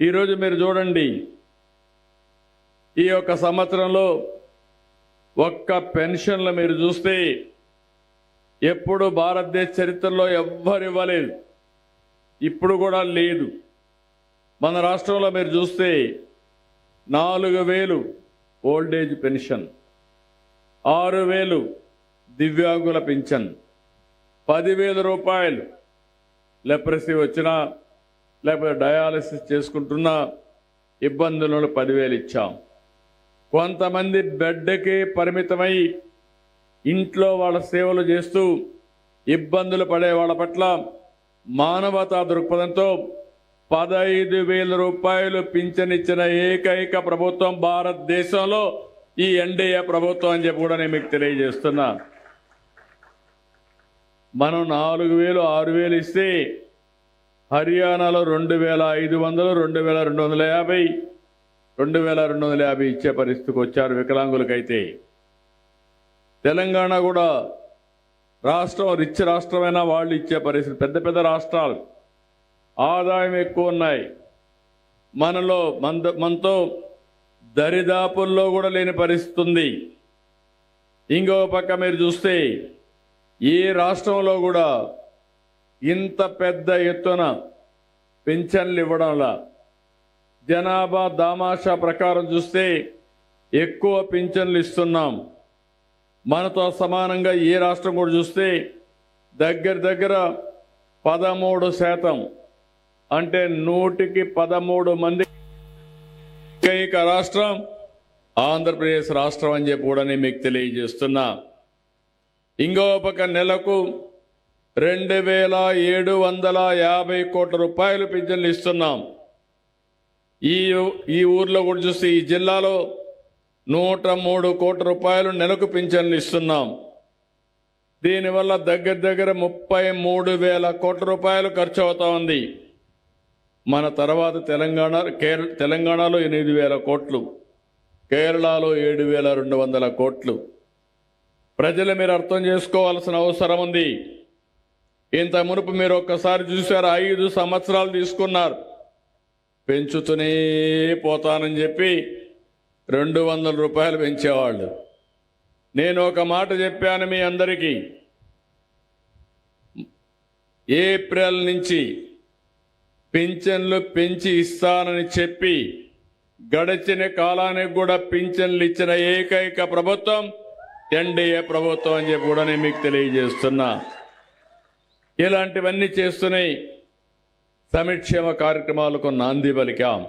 ఈరోజు మీరు చూడండి ఈ యొక్క సంవత్సరంలో ఒక్క పెన్షన్లు మీరు చూస్తే ఎప్పుడు భారతదేశ చరిత్రలో ఎవ్వరు ఇవ్వలేదు. ఇప్పుడు కూడా లేదు. మన రాష్ట్రంలో మీరు చూస్తే నాలుగు వేలు ఓల్డేజ్ పెన్షన్ ఆరు వేలు దివ్యాంగుల పింఛన్ పదివేల రూపాయలు లెప్రసీ వచ్చినా లేకపోతే డయాలసిస్ చేసుకుంటున్నా ఇబ్బందులను పదివేలు ఇచ్చాం. కొంతమంది బెడ్కే పరిమితమై ఇంట్లో వాళ్ళ సేవలు చేస్తూ ఇబ్బందులు పడే వాళ్ళ పట్ల మానవతా దృక్పథంతో పదహైదు వేల రూపాయలు పింఛనిచ్చిన ఏకైక ప్రభుత్వం భారతదేశంలో ఈ ఎన్డీఏ ప్రభుత్వం అని చెప్పి కూడా నేను మీకు తెలియజేస్తున్నా. మనం నాలుగు వేలు ఆరు వేలు ఇస్తే హర్యానాలో రెండు వేల ఐదు వందలు రెండు వేల రెండు వందల యాభై రెండు వేల రెండు వందల యాభై ఇచ్చే పరిస్థితికి వచ్చారు వికలాంగులకైతే. తెలంగాణ కూడా రాష్ట్రం రిచ్ రాష్ట్రమైనా వాళ్ళు ఇచ్చే పరిస్థితి పెద్ద పెద్ద రాష్ట్రాలు. ఆదాయం ఎక్కువ ఉన్నాయి. మనలో మన మనతో దరిదాపుల్లో కూడా లేని పరిస్థితి ఉంది. ఇంకో పక్క మీరు చూస్తే ఏ రాష్ట్రంలో కూడా ఇంత పెద్ద ఎత్తున పెన్షన్లు ఇవ్వడంలా జనాభా దామాషా ప్రకారం చూస్తే ఎక్కువ పింఛన్లు ఇస్తున్నాం. మనతో సమానంగా ఏ రాష్ట్రం కూడా చూస్తే దగ్గర దగ్గర పదమూడు శాతం అంటే నూటికి పదమూడు మంది ఏకైక రాష్ట్రం ఆంధ్రప్రదేశ్ రాష్ట్రం అని చెప్పి కూడా నేను మీకు తెలియజేస్తున్నా. ఇంకో పక్క నెలకు రెండు వేల ఏడు వందల యాభై కోట్ల రూపాయలు పింఛన్లు ఇస్తున్నాం. ఈ ఈ ఊర్లో కూడా చూస్తే ఈ జిల్లాలో నూట మూడు కోట్ల రూపాయలు నెలకు పింఛన్లు ఇస్తున్నాం. దీనివల్ల దగ్గర దగ్గర ముప్పై మూడు వేల కోట్ల రూపాయలు ఖర్చు అవుతా ఉంది. మన తర్వాత తెలంగాణ కేర తెలంగాణలో ఎనిమిది వేల కోట్లు కేరళలో ఏడు వేల రెండు వందల కోట్లు. ప్రజలు మీరు అర్థం చేసుకోవాల్సిన అవసరం ఉంది. ఇంత మునుపు మీరు ఒక్కసారి చూశారు? ఐదు సంవత్సరాలు తీసుకున్నారు. పెంచుతూనే పోతానని చెప్పి రెండు వందల రూపాయలు పెంచేవాళ్ళు. నేను ఒక మాట చెప్పాను మీ అందరికీ. ఏప్రిల్ నుంచి పింఛన్లు పెంచి ఇస్తానని చెప్పి గడిచిన కాలానికి కూడా పింఛన్లు ఇచ్చిన ఏకైక ప్రభుత్వం ఎన్డీఏ ప్రభుత్వం అని చెప్పి కూడా నేను మీకు తెలియజేస్తున్నా. ఇలాంటివన్నీ చేస్తున్నాయి సంక్షేమ కార్యక్రమాలకు నాంది పలికాం.